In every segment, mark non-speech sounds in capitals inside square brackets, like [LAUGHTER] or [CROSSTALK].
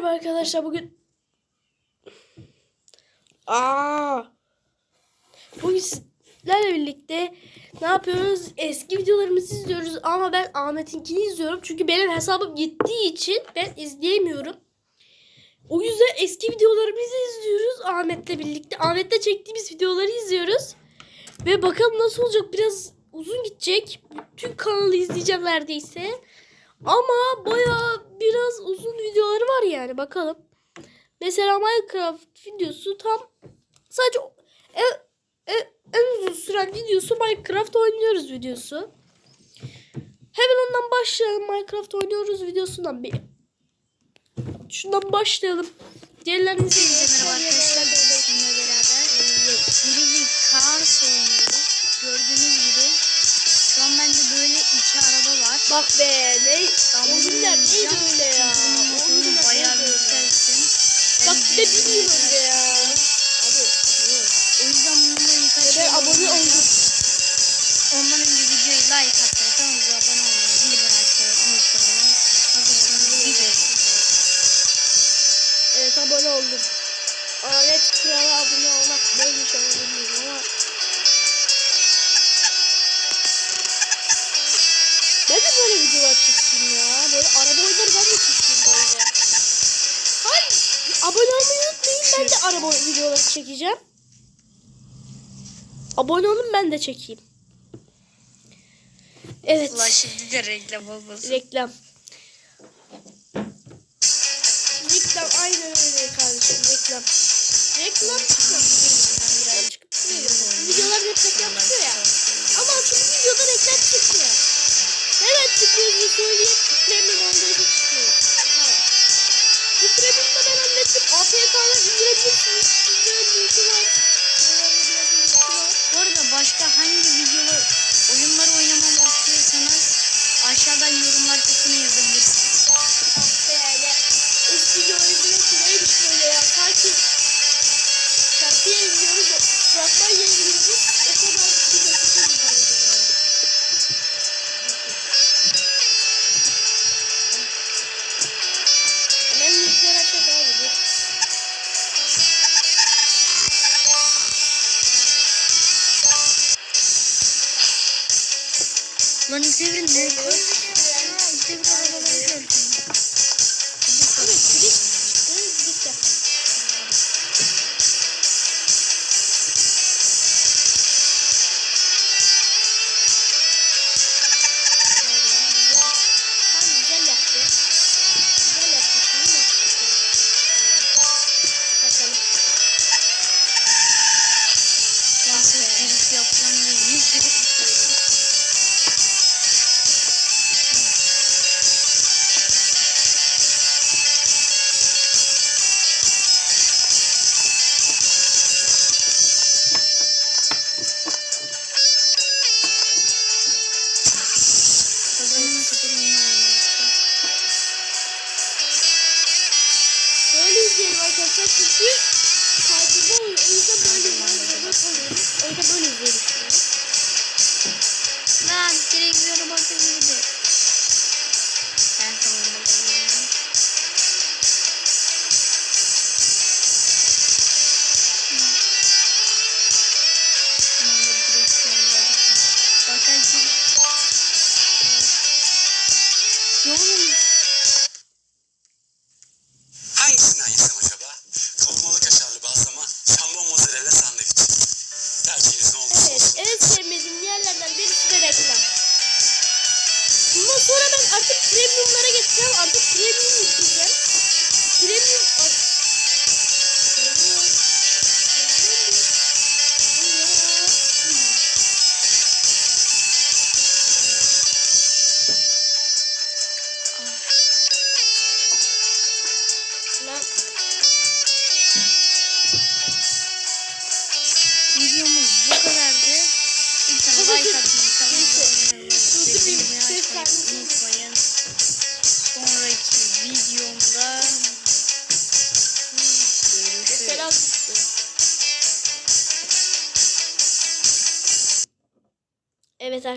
Merhaba arkadaşlar bugün Aa Bugün sizlerle birlikte ne yapıyoruz? Eski videolarımızı izliyoruz ama ben Ahmet'inkini izliyorum. Çünkü benim hesabım gittiği için ben izleyemiyorum. O yüzden eski videolarımızı izliyoruz Ahmet'le birlikte. Ahmet'le çektiğimiz videoları izliyoruz. Ve bakalım nasıl olacak? Biraz uzun gidecek. Bütün kanalı izleyeceğim neredeyse. Ama baya biraz uzun videoları var yani bakalım. Mesela Minecraft videosu tam sadece en, en, en uzun süren videosu Minecraft oynuyoruz videosu. Hemen ondan başlayalım. Minecraft oynuyoruz videosundan bir. Şundan başlayalım. Diğerlerini merhaba arkadaşlar. Bende böyle iki araba var. Bak be ne bunu oyunlar neydi öyle ya? Motorunu Oyunlar bayağı öyle? yükselttim. Bak bir de bir yıl önce ya. Abi. O yüzden bununla birkaç Ve şey ben abone oldum. Ondan önce videoyu like kanalımıza abone olmayı, bildirim açmayı unutmayın. Evet abone oldum. Ahmet Kral'a abone olmak neymiş onu bilmiyorum ama. Olmayı unutmayın. Ben de araba videoları çekeceğim. Abone olun ben de çekeyim. Evet. Ulan şimdi de reklam olmasın. Reklam. Reklam aynen öyle kardeşim reklam. Reklam çıkıyor. Lan İsevrin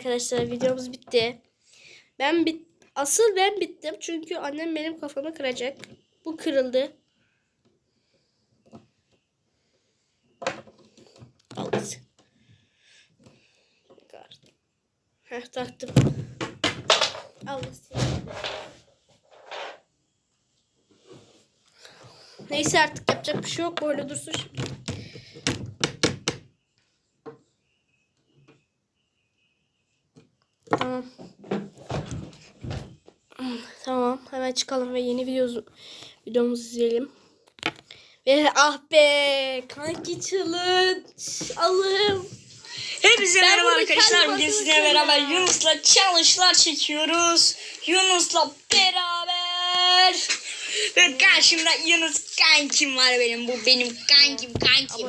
arkadaşlar videomuz bitti. Ben bit asıl ben bittim çünkü annem benim kafamı kıracak. Bu kırıldı. Al sen. Heh taktım. Al sen. Neyse artık yapacak bir şey yok. Böyle dursun şimdi. Tamam. Tamam. Hemen çıkalım ve yeni videomuzu, videomuzu izleyelim. Ve ah be kanki challenge. Allah'ım. Hepinize merhaba arkadaşlar. Bugün sizinle beraber. Yunus'la challenge'lar çekiyoruz. Yunus'la beraber. Ve karşımda Yunus kankim var benim. Bu benim kankim kankim.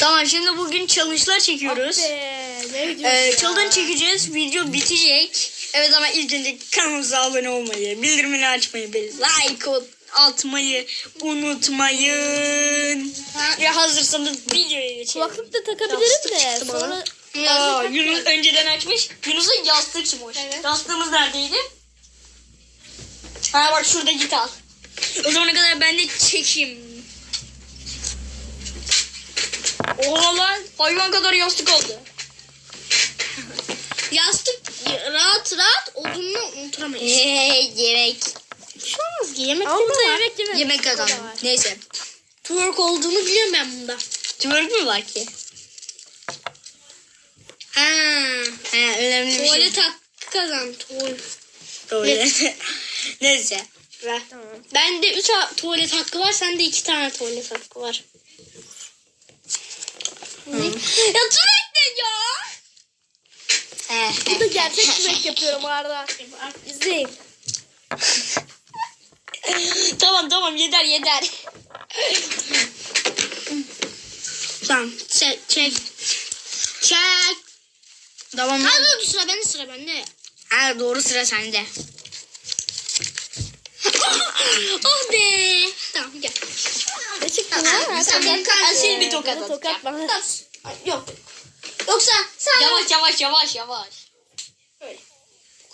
Tamam şimdi bugün challenge'lar Ah çekiyoruz. be. Ee, challenge çekeceğiz. Video bitecek. Evet ama ilk önce kanalımıza abone olmayı, bildirimleri açmayı ve like atmayı unutmayın. Ya hazırsanız videoya geçelim. Kulaklık da takabilirim de. Sonra Aa, Yunus önceden açmış. Yunus'un yastığı çıkmış. Evet. Yastığımız neredeydi? Ha bak şurada git al. O zamana kadar ben de çekeyim. Oha lan hayvan kadar yastık oldu. Yastık rahat rahat odununu unutamayız. Hey yemek. Şu olmaz ki yemek Ama burada yemek yemek. Yemek var. Neyse. Twerk olduğunu biliyorum ben bunda. Twerk mü var ki? Ha. He önemli bir şey. Tuvalet hakkı kazan. Tuvalet. Tuvalet. [LAUGHS] Neyse. Ver. Tamam. Bende 3 tuvalet hakkı var. Sende 2 tane tuvalet hakkı var. Ne? Ya ya? Burada gerçek twerk yapıyorum Arda. İzleyin. tamam tamam yeter yeter. Tamam. Çek. Çek. Çek. Tamam. Ha dur sıra bende sıra bende. Ha doğru sıra sende. [LAUGHS] oh be. Tamam gel. Ne çıktı lan? sen bir tokat Bana tokat atacağım. bana. Yok. Yoksa sen Yavaş yavaş yavaş yavaş. Böyle.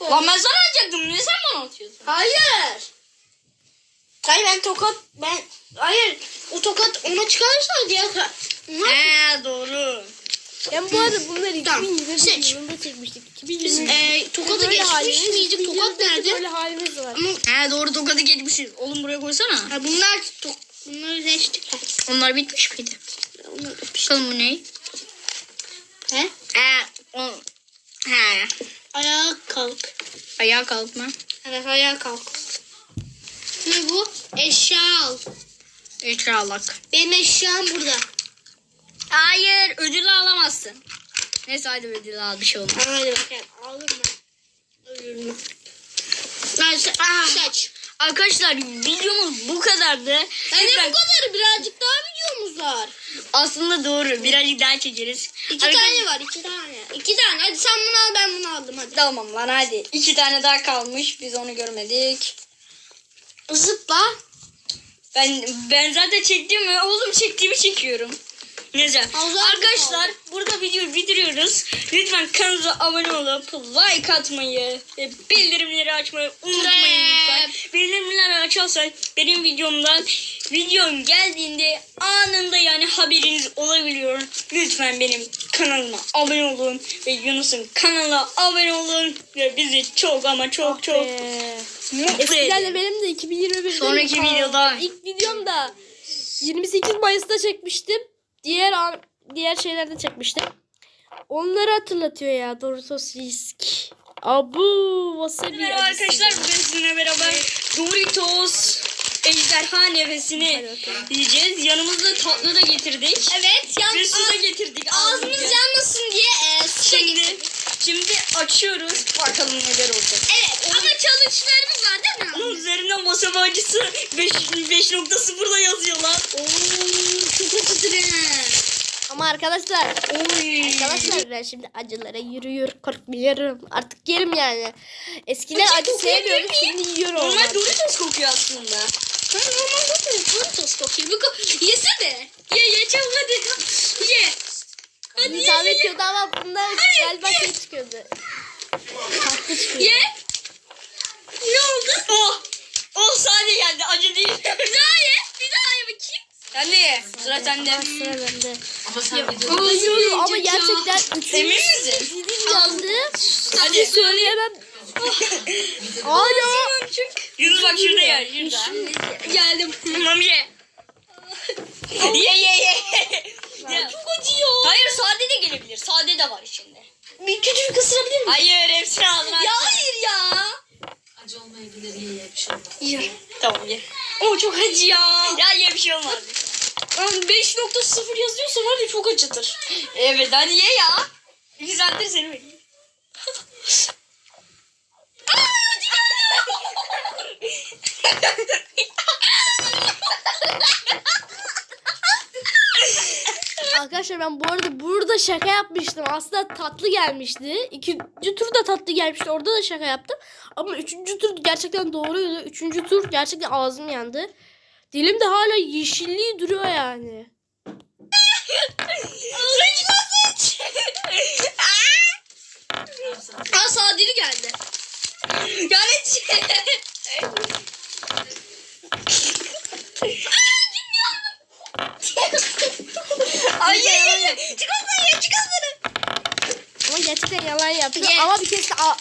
Lan ben sana atacaktım. Ne sen bana atıyorsun? Hayır. Hayır ben tokat ben hayır o tokat ona çıkarsa diye He doğru. Ben bu arada bunları Tamam, 2021 seç. yılında çekmiştik. 2020. Ee, tokatı böyle geçmiş halimiz, miydik? Tokat nerede? Böyle halimiz var. He doğru tokadı geçmişiz. Oğlum buraya koysana. Ha, bunlar tok bunları geçtik. Onlar bitmiş miydi? Onlar Bakalım bu ne? He? He. O... He. Ayağa kalk. Ayağa kalkma. Evet ayağa kalk. Ne bu? Eşya al. Ekralak. Benim eşyam burada. Hayır ödül alamazsın. Neyse hadi ödül al bir şey olmaz. Hadi bakayım. Aldım ben. Ödülümü. Hadi se- seç. Arkadaşlar videomuz bu kadardı. Yani Lütfen- bu kadar birazcık daha var. Aslında doğru. Birazcık daha çekeriz. İki Arkadaş- tane var iki tane. İki tane. Hadi sen bunu al ben bunu aldım hadi. Tamam lan hadi. İki tane daha kalmış. Biz onu görmedik. Zıpla. Ben ben zaten çektiğimi oğlum çektiğimi çekiyorum. Neyse. Arkadaşlar burada videoyu bitiriyoruz. Lütfen kanalımıza abone olup like atmayı ve bildirimleri açmayı unutmayın lütfen. Bildirimleri açarsan benim videomdan videom geldiğinde anında yani haberiniz olabiliyor. Lütfen benim kanalıma abone olun ve Yunus'un kanalına abone olun ve bizi çok ama çok çok mutlu Eskiden de edin. benim de 2021'de Sonraki videoda. ilk videomda 28 Mayıs'ta çekmiştim. Diğer diğer şeylerde çekmiştim. Onları hatırlatıyor ya Doritos Risk. Abu wasabi Merhaba arkadaşlar bugün sizinle beraber Doritos ejderha nefesini yiyeceğiz. Yanımızda tatlı da getirdik. Evet yan, Ve su da getirdik. ağzımız yanmasın diye e, su Şimdi, şimdi açıyoruz. Bakalım neler olacak. Evet ama challenge'larımız var değil mi? Onun üzerinden wasabi acısı 5.0'da yazıyor lan. Oo, çok acıdır. Ama arkadaşlar Oy. Arkadaşlar ben şimdi acılara yürüyor korkmuyorum. Artık yerim yani. Eskiden Acı mi? şimdi yiyorum. Normal. Doritos kokuyor aslında. Ha, normal Doritos, Doritos kokuyor. Bu ko- Yesene. Ye ye çabuk hadi. Ye. Hadi hitap ediyordu ama bundan galiba şey çıkıyordu. Tatlı çıkıyor. Ye. Ne oldu? Oh. Oh sade geldi. Acı bir daha ye bakayım. Sen de ye. Sıra sende. Sıra bende. Ama sen Ama videoda yiyorum ama gerçekten üçüncü Emin misin? dilim yandı. Hadi. Hadi söyleyemem. Hala. Yunus bak şurada yer. Şurada. Geldim. Tamam ye. ye ye ye. Ya, çok acıyor. Hayır sade de gelebilir. Sade de var içinde. Bir küçük ısırabilir miyim? Hayır hepsini ağzına Ya hayır ya. acı olmayabilir ye ye bir şey olmaz. Ye. Tamam ye. O çok acı ya. Ya ye bir şey olmaz. 5.0 yazıyorsa var ya çok acıtır. Evet hadi ye ya. İki saattir seni bekliyorum. Aa, acı Arkadaşlar ben bu arada burada şaka yapmıştım. Aslında tatlı gelmişti. İkinci tur da tatlı gelmişti. Orada da şaka yaptım. Ama üçüncü tur gerçekten doğruydu. Üçüncü tur gerçekten ağzım yandı. Dilim de hala yeşilliği duruyor yani. Sıç lan sıç. Aa sadeli geldi. Yani [LAUGHS] Ay ye ye. Çikolata ye çikolata. Ama gerçekten yalan yaptı. Ye. Ama bir kez de a-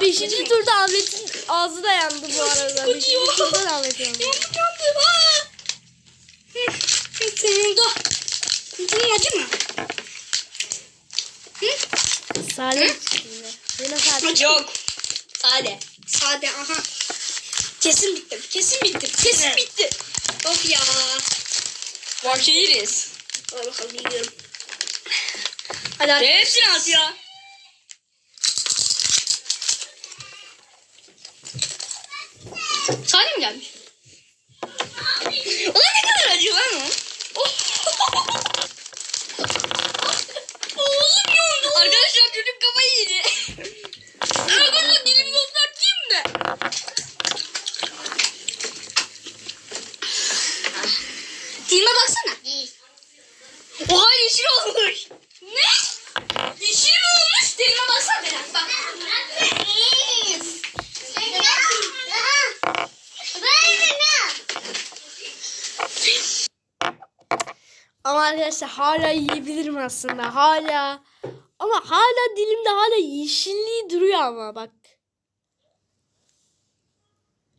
Beşinci turda Ahmet'in ağzı da yandı bu arada. Beşinci turda da Ahmet yandı. Yandım yandım. Aa. Hı, hı, Sonunda. Bunun acı mı? Salim çıktı yine. Salim. Yok. Sade. Sade aha. Kesin bitti. Kesin bitti. Kesin bitti. Of ya. Bak yeriz. Al bakalım yiyorum. Hadi hadi. Hepsini at ya. Sade mi gelmiş? Ulan ne kadar acı lan o. Oh. Oğlum yandı. Arkadaşlar çocuk kafayı yedi. Arkadaşlar dilim göstereyim mi? Dilime baksana. Oha yeşil olmuş. Ne? Yeşil mi olmuş? Dilime baksana Beren. Bak. Ama arkadaşlar hala yiyebilirim aslında. Hala. Ama hala dilimde hala yeşilliği duruyor ama bak.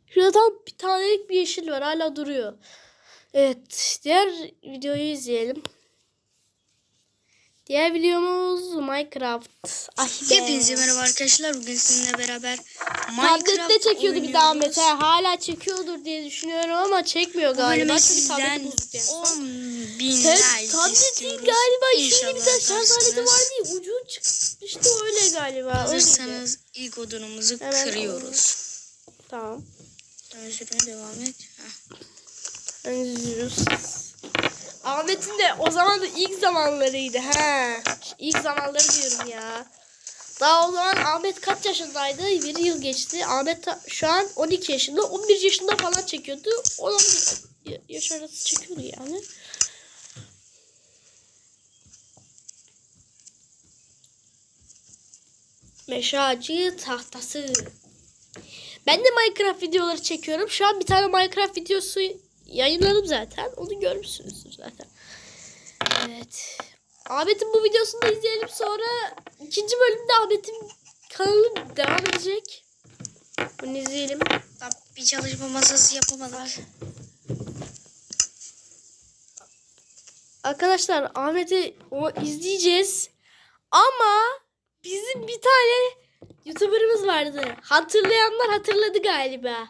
Şurada tam bir tanelik bir yeşil var. Hala duruyor. Evet. Diğer videoyu izleyelim. Diğer videomuz Minecraft. Ah be. Hepinize merhaba arkadaşlar. Bugün sizinle beraber Tablette çekiyordu bir daha. Mete. Hala çekiyordur diye düşünüyorum ama çekmiyor galiba. Sizden bozuk yani. 10 bin like tabletin galiba şöyle bir tane şarj aleti var diye ucu çıkmıştı öyle galiba. Hazırsanız ilk odunumuzu Hemen kırıyoruz. Tamam. Özürüne devam et. Heh. Özürüz. Ahmet'in de o zaman da ilk zamanlarıydı. He. İlk zamanları diyorum ya. Daha o zaman Ahmet kaç yaşındaydı? Bir yıl geçti. Ahmet şu an 12 yaşında. 11 yaşında falan çekiyordu. 11 ya- yaş arası çekiyordu yani. Meşe ağacı tahtası. Ben de Minecraft videoları çekiyorum. Şu an bir tane Minecraft videosu yayınladım zaten. Onu görmüşsünüzdür zaten. Evet. Ahmet'in bu videosunu da izleyelim. Sonra ikinci bölümde Ahmet'in kanalı devam edecek. Bunu izleyelim. Bir çalışma masası yapamadık. Arkadaşlar Ahmet'i o izleyeceğiz. Ama bizim bir tane YouTuber'ımız vardı. Hatırlayanlar hatırladı galiba.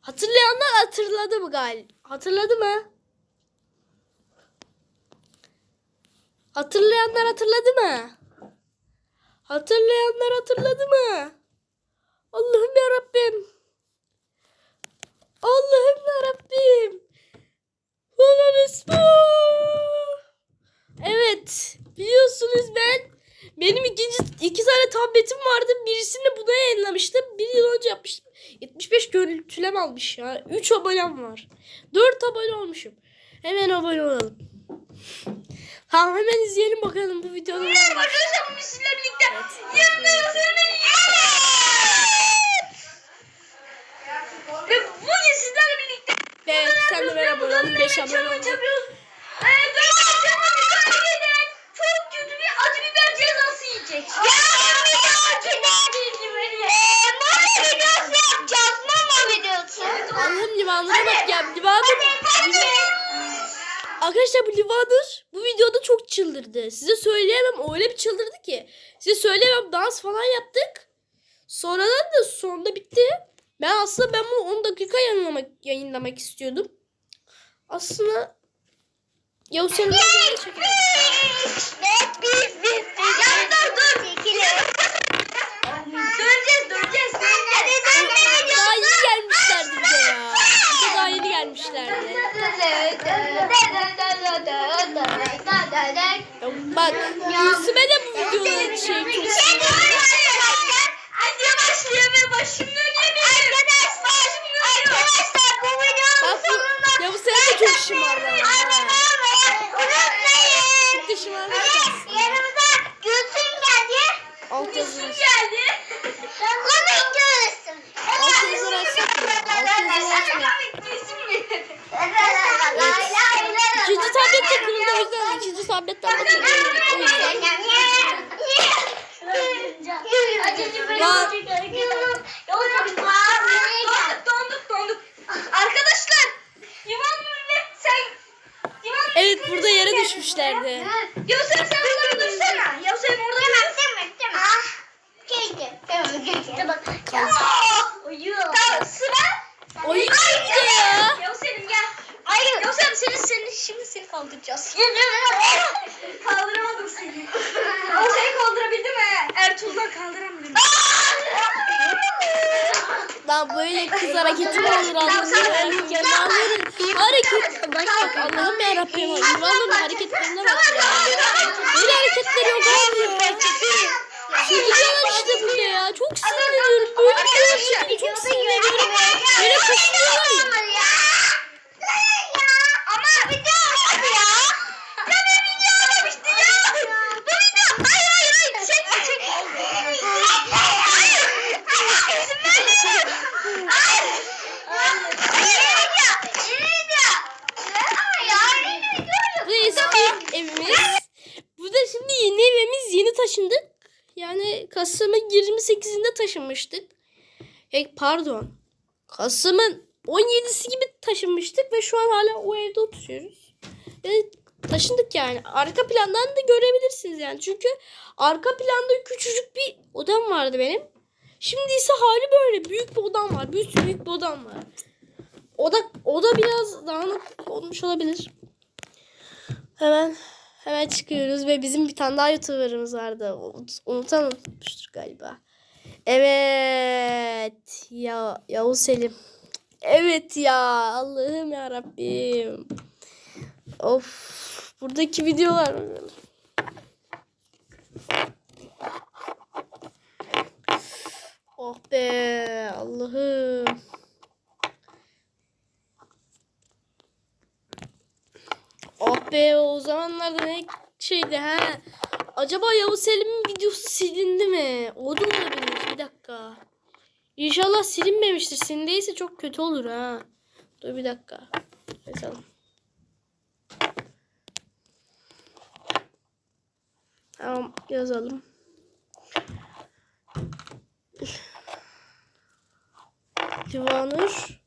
Hatırlayanlar hatırladı mı galiba? Hatırladı mı? Hatırlayanlar hatırladı mı? Hatırlayanlar hatırladı mı? Allah'ım ya Rabbim. Allah'ım ya Rabbim. Ulan. Evet. Biliyorsunuz ben benim ikinci iki tane tabletim vardı. Birisini buna yayınlamıştım. Bir yıl önce yapmıştım. 75 görüntülem almış ya. 3 abonem var. 4 abone olmuşum. Hemen abone olalım. Tamam hemen izleyelim bakalım bu videoda. ne var. Arkadaşlar bugün sizinle birlikte Evet. Ve bugün sizlerle birlikte Evet. Sen de abone oldum. 5 abone oldum. Çok kötü bir acı biber cezası yiyecek. Allah'ım limanlara bak ya. Limanır. Arkadaşlar bu limanır bu videoda çok çıldırdı. Size söyleyemem öyle bir çıldırdı ki. Size söyleyemem dans falan yaptık. Sonradan da sonda bitti. Ben aslında ben bunu 10 dakika yayınlamak, yayınlamak istiyordum. Aslında Yavuz Selim daha yeni gelmişlerdi bir de ya. Bir de daha yeni gelmişlerdi. Ya bak Gülsüm'e de bu videonun şey çok Bak bu Yavuz Selim de çok şımardı. ama ha. Çok da şımarmışlar. Alt yazı. Alt yazı açsak mı? Alt yazı açmıyor. İkinci tablet kırıldı o yüzden ikinci tabletten de çekiyorum. O yüzden. Donduk donduk. Arkadaşlar. Yaman Nuri sen Yaman Evet burada yere düşmüşlerdi. Yavuzem sen burada bir dursana. Yavuzem orada bir Tamam sıra. Oyun bitti ya. Yavuzem gel. Hayır. Yavuzem seni, seni şimdi seni kaldıracağız. Kaldıramadım seni. O seni kaldırabildi mi? Ertuğrul'dan kaldıramıyorum. Lan böyle kız hareketi mi olur Allah'ım ya. Yılanların hareket. Bak bak Allah'ım yarabbim. Yılanların hareketlerine bak ya. Böyle hareketleri yok ya. Sinirliyorlar işte burada ya. Çok sinirleniyorum. Böyle bir şey çok sinirleniyorum. Böyle kaşınıyorlar ya. Ama video olmadı ya. Ya ben video olmamıştı ya. Bu video. Hayır hayır hayır. Çekme çekme. Hayır. İzin verme. Hayır. Yeni video. Yeni video. Ama ya yeni video. Bu eski evimiz. Bu da şimdi yeni evimiz. Yeni taşındık. Yani Kasım'ın 28'inde taşınmıştık. E, pardon. Kasım'ın 17'si gibi taşınmıştık ve şu an hala o evde oturuyoruz. Ve taşındık yani. Arka plandan da görebilirsiniz yani. Çünkü arka planda küçücük bir odam vardı benim. Şimdi ise hali böyle. Büyük bir odam var. Büyük büyük bir odam var. Oda, oda biraz dağınık olmuş olabilir. Hemen hemen çıkıyoruz ve bizim bir tane daha YouTuber'ımız vardı. Unut- Unutan unutmuştur galiba. Evet. Ya Yavuz Selim. Evet ya. Allah'ım ya Rabbim. Of. Buradaki videolar. Oh be. Allah'ım. Oh be o zamanlarda ne şeydi ha. Acaba Yavuz Selim'in videosu silindi mi? O da olabilir. Bir dakika. İnşallah silinmemiştir. Silindiyse çok kötü olur ha. Dur bir dakika. Yazalım. Tamam yazalım. Divanur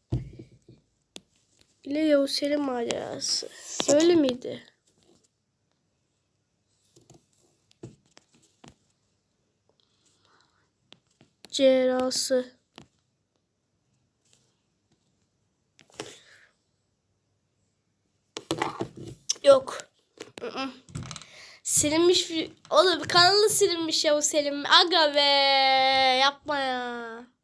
ile Yavuz Selim macerası. Öyle miydi? Cerası. Yok. Silinmiş bir... Oğlum kanalı silinmiş ya Selim. Aga be. Yapma ya.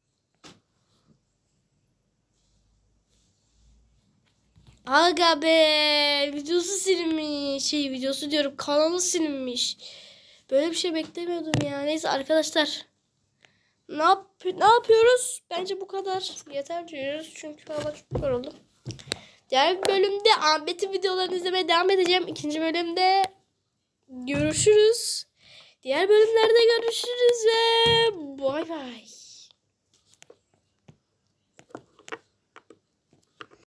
Aga be. Videosu silinmiş. Şey videosu diyorum. Kanalı silinmiş. Böyle bir şey beklemiyordum ya. Neyse arkadaşlar. Ne, yap ne yapıyoruz? Bence bu kadar yeter diyoruz. Çünkü hava çok yoruldum. Diğer bölümde Ahmet'in videolarını izlemeye devam edeceğim. İkinci bölümde görüşürüz. Diğer bölümlerde görüşürüz ve bay bay.